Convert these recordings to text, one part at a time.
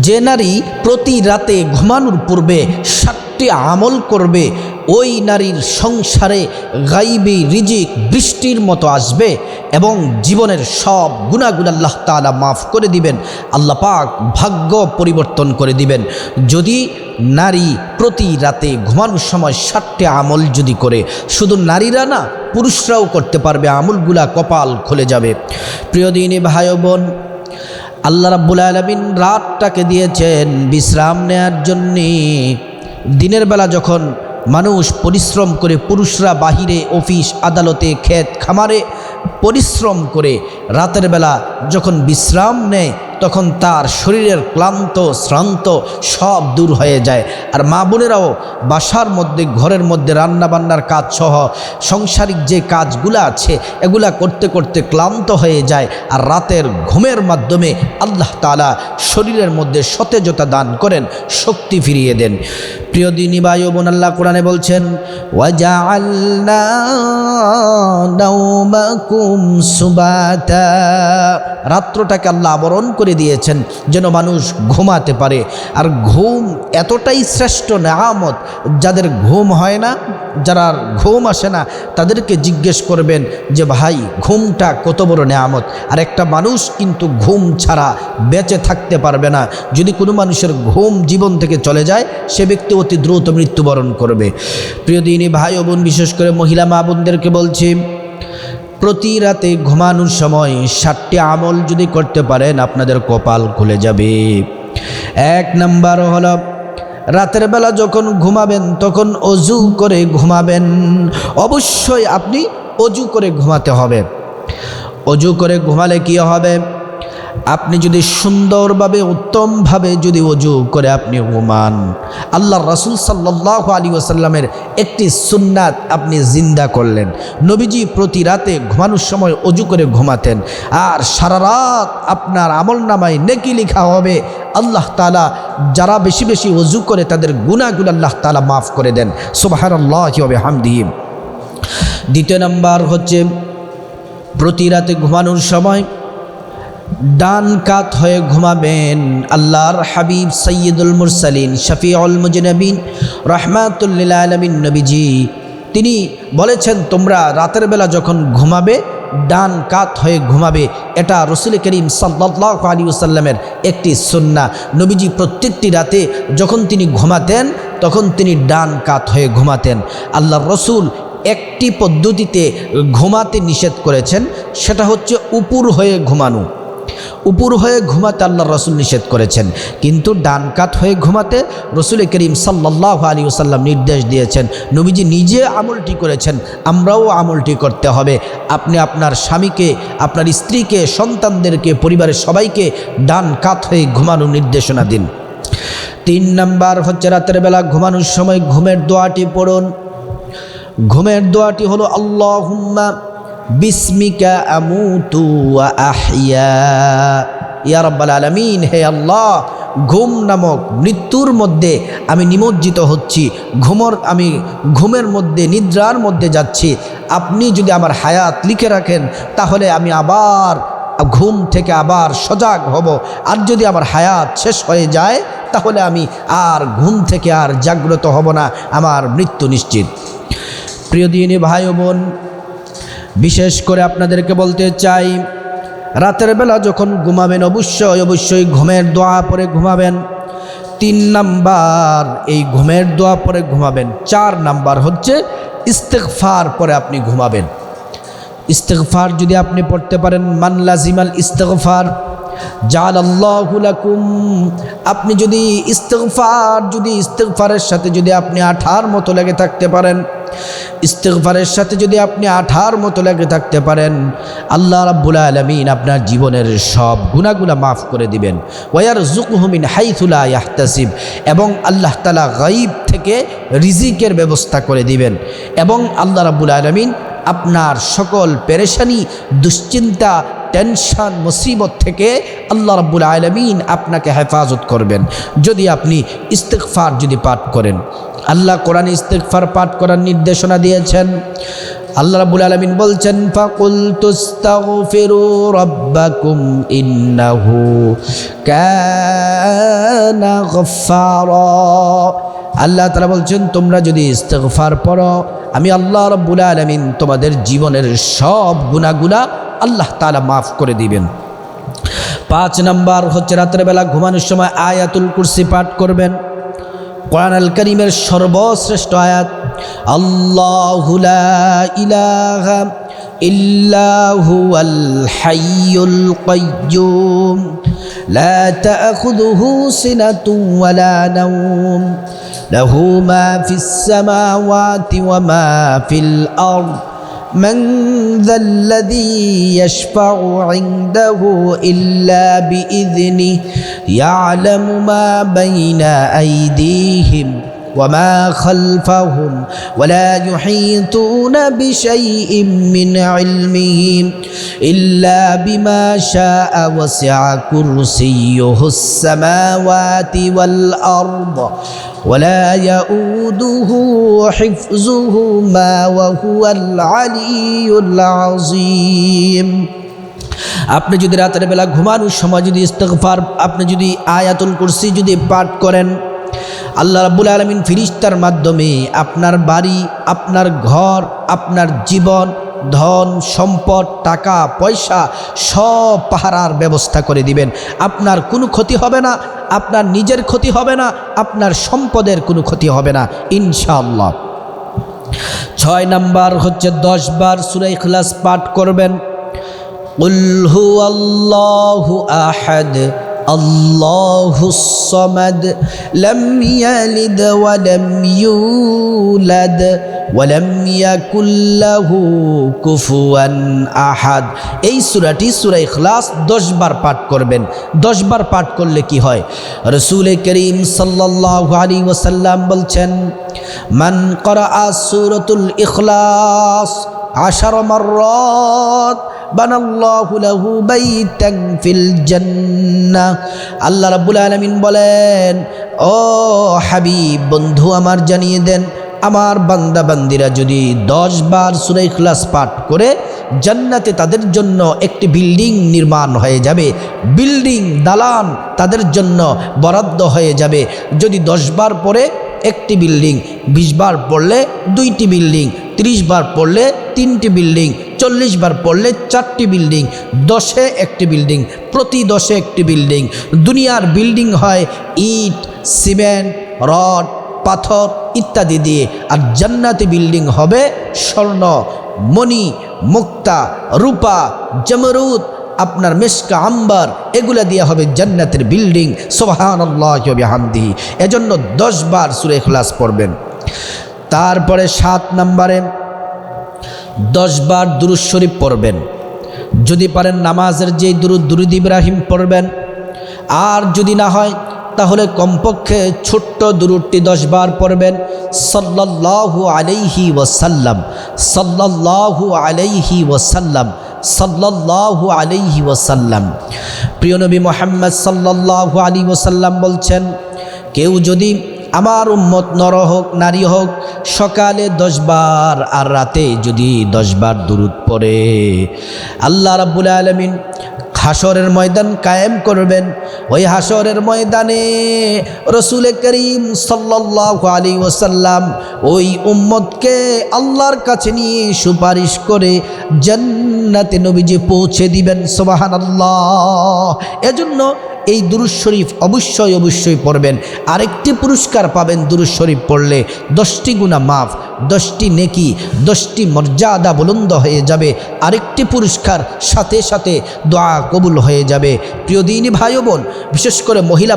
যে নারী প্রতি রাতে ঘুমানোর পূর্বে সাতটি আমল করবে, ওই নারীর সংসারে গাইবি, রিজিক, বৃষ্টির মতো আসবে এবং জীবনের সব গুণাগুণ আল্লাহ তালা মাফ করে দিবেন। আল্লাহ পাক ভাগ্য পরিবর্তন করে দিবেন। যদি নারী প্রতি রাতে ঘুমানোর সময় সাতটি আমল যদি করে, শুধু নারীরা না, পুরুষরাও করতে পারবে, আমলগুলা কপাল খুলে যাবে। প্রিয় দিনী ভাই বোন আল্লাহ রাব্বুল আলমিন রাতটাকে দিয়েছেন বিশ্রাম নেয়ার জন্যে। দিনের বেলা যখন মানুষ পরিশ্রম করে পুরুষরা বাহিরে অফিস, আদালতে ক্ষেত খামারে পরিশ্রম করে, রাতের বেলা যখন বিশ্রাম নেয় তখন তার শরীরের ক্লান্ত, শ্রান্ত সব দূর হয়ে যায়। আর মা বোনেরাও বাসার মধ্যে, ঘরের মধ্যে রান্নাবান্নার কাজ সহ সংসারিক যে কাজগুলো আছে, এগুলা করতে করতে ক্লান্ত হয়ে যায়। আর রাতের ঘুমের মাধ্যমে আল্লাহ তালা শরীরের মধ্যে সতেজতা দান করেন, শক্তি ফিরিয়ে দেন। প্রিয় দিনী বায়ু বোন, আল্লাহ কোরআনে বলছেন ওয়াজা রাত্রটাকে আল্লাহ আবরণ করে দিয়েছেন যেন মানুষ ঘুমাতে পারে। আর ঘুম এতটাই শ্রেষ্ঠ নেয়ামত, যাদের ঘুম হয় না, যারা ঘুম আসে না, তাদেরকে জিজ্ঞেস করবেন যে, ভাই, ঘুমটা কত বড় নেয়ামত? আর একটা মানুষ কিন্তু ঘুম ছাড়া বেঁচে থাকতে পারবে না। যদি কোনো মানুষের ঘুম জীবন থেকে চলে যায়, সে ব্যক্তি অতি দ্রুত মৃত্যুবরণ করবে। প্রিয় দিনী ভাই ও বোন, বিশেষ করে মহিলা মা বোনদেরকে বলছি, প্রতি রাতে ঘুমানোর সময় ষাটটি আমল যদি করতে পারেন, আপনাদের কপাল খুলে যাবে। এক নাম্বার হলো, রাতের বেলা যখন ঘুমাবেন, তখন অজু করে ঘুমাবেন। অবশ্যই আপনি অজু করে ঘুমাতে হবে। অজু করে ঘুমালে কি হবে? আপনি যদি সুন্দরভাবে, উত্তমভাবে যদি অজু করে আপনি ঘুমান আল্লাহ রসুল সাল্লাহ আলী ওসাল্লামের একটি সুন্নাত আপনি জিন্দা করলেন। নবীজি প্রতি রাতে ঘুমানোর সময় অজু করে ঘুমাতেন। আর সারা রাত আপনার আমল নামায় নেকি লেখা হবে। আল্লাহ তালা যারা বেশি বেশি অজু করে তাদের গুণাগুলো আল্লাহ তালা মাফ করে দেন। সুবাহার আল্লাহ হবে হামদিম দ্বিতীয় নাম্বার হচ্ছে, প্রতি রাতে ঘুমানোর সময় ডান কাত হয়ে ঘুমাবেন। আল্লাহর হাবিব সৈয়দুল মুরসালিন, শফিউল মুজনবিন রহমাতুল্লিল আলমিন নবীজি, তিনি বলেছেন, তোমরা রাতের বেলা যখন ঘুমাবে, ডান কাত হয়ে ঘুমাবে। এটা রসুল করিম সাল্লাহ আলী সাল্লামের একটি সুন্না নবীজি প্রত্যেকটি রাতে যখন তিনি ঘুমাতেন, তখন তিনি ডান কাত হয়ে ঘুমাতেন। আল্লাহ রসুল একটি পদ্ধতিতে ঘুমাতে নিষেধ করেছেন, সেটা হচ্ছে উপুর হয়ে ঘুমানো। উপর হয়ে ঘুমাতে আল্লাহ রসুল নিষেধ করেছেন। কিন্তু ডান কাত হয়ে ঘুমাতে রসুল করিম সাল্লাহ আলী ওসাল্লাম নির্দেশ দিয়েছেন, নবীজি নিজে আমলটি করেছেন, আমরাও আমলটি করতে হবে। আপনি আপনার স্বামীকে, আপনার স্ত্রীকে, সন্তানদেরকে, পরিবারের সবাইকে ডান কাত হয়ে ঘুমানোর নির্দেশনা দিন। তিন নাম্বার হচ্ছে রাতের বেলা ঘুমানোর সময় ঘুমের দোয়াটি পড়ুন। ঘুমের দোয়াটি হলো আল্লাহ বিস্মিকা আমুতু আহিয়া ইয়া রব্বাল আলমিন, হে আল্লাহ, ঘুম নামক মৃত্যুর মধ্যে আমি নিমজ্জিত হচ্ছি। ঘুমর, আমি ঘুমের মধ্যে, নিদ্রার মধ্যে যাচ্ছি। আপনি যদি আমার হায়াত লিখে রাখেন, তাহলে আমি আবার ঘুম থেকে আবার সজাগ হব। আর যদি আমার হায়াত শেষ হয়ে যায়, তাহলে আমি আর ঘুম থেকে আর জাগ্রত হব না। আমার মৃত্যু নিশ্চিত। প্রিয় দিনী ভাই বোন বিশেষ করে আপনাদেরকে বলতে চাই, রাতের বেলা যখন ঘুমাবেন অবশ্যই অবশ্যই ঘুমের দোয়া পরে ঘুমাবেন। তিন নাম্বার, এই ঘুমের দোয়া পরে ঘুমাবেন। চার নাম্বার হচ্ছে ইস্তেকফার পরে আপনি ঘুমাবেন। ইস্তেকফার যদি আপনি পড়তে পারেন মানলাজিমাল ইস্তেকফার জাল আল্লাহুলাকুম আপনি যদি ইস্তেকফার যদি ইস্তেকফারের সাথে যদি আপনি আঠার মতো লেগে থাকতে পারেন ইস্তেকফারের সাথে যদি আপনি আঠার মতো লেগে থাকতে পারেন, আল্লাহ রাব্বুল আলমিন আপনার জীবনের সব গুণাগুলা মাফ করে দিবেন। ওয়ার জুকহুমিন হাইথুলা ইয়াহতাসিব, এবং আল্লাহ তালা গাইব থেকে রিজিকের ব্যবস্থা করে দিবেন। এবং আল্লাহ রাব্বুল আলমিন আপনার সকল পেরেশানি, দুশ্চিন্তা, টেনশন, মুসিবত থেকে আল্লাহ রাব্বুল আলমিন আপনাকে হেফাজত করবেন। যদি আপনি ইস্তেকফার যদি পাঠ করেন আল্লাহ কোরআন ইস্তেকফার পাঠ করার নির্দেশনা দিয়েছেন। আল্লাহ রাবুল আলমিন বলছেন ফাকুল তুস্তাগফিরু রব্বাকুম ইন্নাহু কানা গফারা আল্লাহ তারা বলছেন, তোমরা যদি ইস্তেকফার পড়ো, আমি আল্লাহ রব্বুল আলমিন তোমাদের জীবনের সব গুণাগুণা আল্লাহ তালা মাফ করে দিবেন। পাঁচ নম্বর হচ্ছে, রাত্রেবেলা ঘুমানোর সময় আয়াতুল কুরসি পাঠ করবেন। কোরআন আল করিমের সর্বশ্রেষ্ঠ আয়াত আল্লাহ ইলাহা ইল্লাহু আল হাইয়ুল কাইয়্যুম লা তাখুযুহু من ذا الذي يشفع عنده إلا بإذنه يعلم ما بين أيديهم وما خلفهم ولا يحيطون بشيء من علمه إلا بما شاء وسع كرسيه السماوات والأرض ولا يؤوده حفظهما وهو العلي العظيم আপনি যদি রাতের বেলা ঘুমানোর সময় যদি ইস্তগফার আপনি যদি আয়াতুল কুরসি যদি পাঠ করেন আল্লাহ রাবুল আলমিন ফিরিস্তার মাধ্যমে আপনার বাড়ি, আপনার ঘর, আপনার জীবন, ধন, সম্পদ, টাকা, পয়সা সব পাহারার ব্যবস্থা করে দিবেন। আপনার কোনো ক্ষতি হবে না, আপনার নিজের ক্ষতি হবে না, আপনার সম্পদের কোনো ক্ষতি হবে না, ইনশাআল্লাহ। ছয় নাম্বার হচ্ছে দশ বার সুরাই খ্লাস পাঠ করবেন। উল্হু আল্লাহ আহাদ الله الصمد لم يلد ولم يولد ولم يكن له كفوا আহাদ এই সূরাটি সূরা ইখলাস 10 বার পাঠ করবেন 10 বার পাঠ করলে কি হয় রাসূল করিম সাল্লাল্লাহু আলাইহি ওয়াসাল্লাম বলছেন মান করা সূরাতুল ইখলাস আশার মাররাত আল্লাহ রাব্বুল আলামিন বলেন, ও হাবিব, বন্ধু আমার জানিয়ে দেন, আমার বান্দা বান্দিরা যদি দশ বার সুরাই ইখলাস পাঠ করে জান্নাতে তাদের জন্য একটি বিল্ডিং নির্মাণ হয়ে যাবে, বিল্ডিং দালান তাদের জন্য বরাদ্দ হয়ে যাবে, যদি দশ বার পরে একটি বিল্ডিং, বিশ বার পড়লে দুইটি বিল্ডিং, ত্রিশ বার পড়লে তিনটি বিল্ডিং, চল্লিশ বার পড়লে চারটি বিল্ডিং, দশে একটি বিল্ডিং, প্রতি দশে একটি বিল্ডিং। দুনিয়ার বিল্ডিং হয় ইট, সিমেন্ট, রড, পাথর ইত্যাদি দিয়ে। আর জান্নাতি বিল্ডিং হবে স্বর্ণ, মণি, মুক্তা, রূপা, জমরুদ আপনার মেসকা আম্বার, এগুলা দিয়ে হবে জান্নাতের বিল্ডিং। সোহান এজন্য দশ বার সুরে খ্লাস পড়বেন। তারপরে সাত নম্বরে দশ বার দুরুদ শরীফ পড়বেন। যদি পারেন নামাজের যেই দুরুদ দুরুদ ইব্রাহিম পড়বেন। আর যদি না হয়, তাহলে কমপক্ষে ছোট্ট দুরুদটি দশ বার পড়বেন। সাল্লাল্লাহু আলাইহি ওয়াসাল্লাম। সাল্লাল্লাহু আলাইহি ওয়াসাল্লাম। সাল্লাল্লাহু আলিহি ওয়াসাল্লাম। প্রিয় নবী মোহাম্মদ সাল্লাহু আলী ওয়াসাল্লাম বলছেন, কেউ যদি আমার উম্মত নর হোক, নারী হোক, সকালে দশবার আর রাতে যদি দশবার দূরত পড়ে, আল্লাহ রাবুল আলমিন হাসরের ময়দান কায়েম করবেন। ওই হাসরের ময়দানে রসুল করিম সাল্লাহ আলী ওসাল্লাম ওই উম্মতকে আল্লাহর কাছে নিয়ে সুপারিশ করে জান্নাতে নবীজি পৌঁছে দিবেন সোবাহান আল্লাহ এজন্য এই দুরুজ শরীফ অবশ্যই অবশ্যই পড়বেন। আরেকটি পুরস্কার পাবেন দুরুজ শরীফ পড়লে। দশটি গুণা মাফ, দশটি নেকি, দশটি মর্যাদা বুলন্দ হয়ে যাবে। আরেকটি পুরস্কার সাথে সাথে দোয়া কবুল হয়ে যাবে। প্রিয় দিনী ভাই বোন, বিশেষ করে মহিলা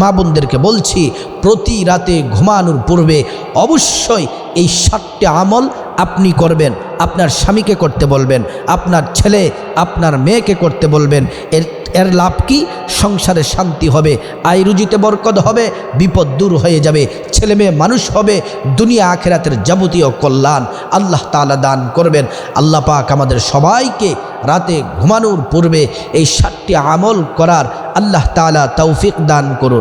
মা বোনদেরকে বলছি, প্রতি রাতে ঘুমানোর পূর্বে অবশ্যই এই সাতটি আমল আপনি করবেন। আপনার স্বামীকে করতে বলবেন, আপনার ছেলে, আপনার মেয়েকে করতে বলবেন। এর এর লাভ কি? সংসারে শান্তি হবে আয় রুজিতে বরকত হবে, বিপদ দূর হয়ে যাবে, ছেলে মেয়ে মানুষ হবে, দুনিয়া আখেরাতের যাবতীয় কল্যাণ আল্লাহ তালা দান করবেন। আল্লাহ পাক আমাদের সবাইকে রাতে ঘুমানোর পূর্বে এই সাতটি আমল করার আল্লাহ তালা তৌফিক দান করুন।